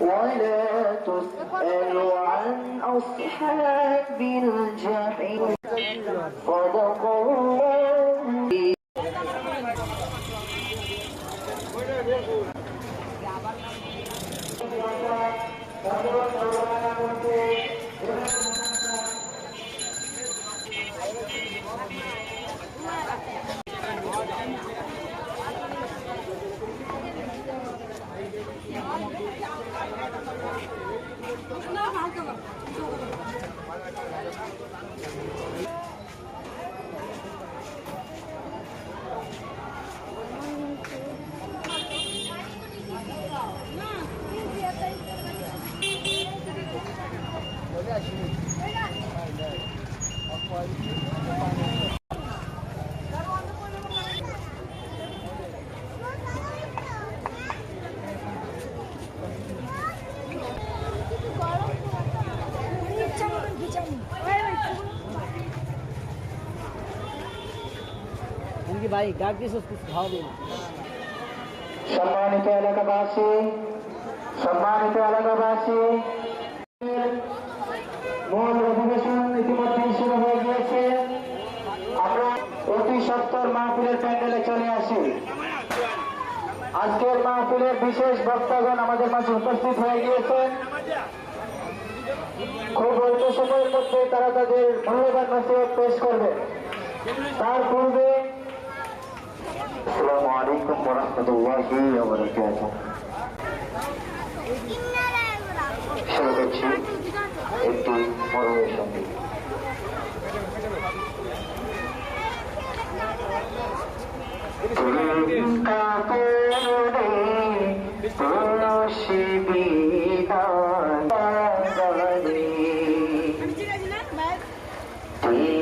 ولا تسأل عن أصحاب الجحيم. ধন্যবাদ उनकी भाई गागी से उसको सुझाव देना सम्मानित अलगवासी सम्मानित अलगवासी मूल প্যান্ডেলে চলে আসি। আজকের মাহফিলের বিশেষ বক্তাগণ আমাদের মাঝে উপস্থিত হয়ে গিয়েছেন খুব অল্প সময়ের মধ্যে তারা তাদের মূল্যবান নসিহত পেশ করবে। তার পূর্বে আসসালামু আলাইকুম ওয়াবারাকাতুহু। শুরু করছি একটি মরমের Thank.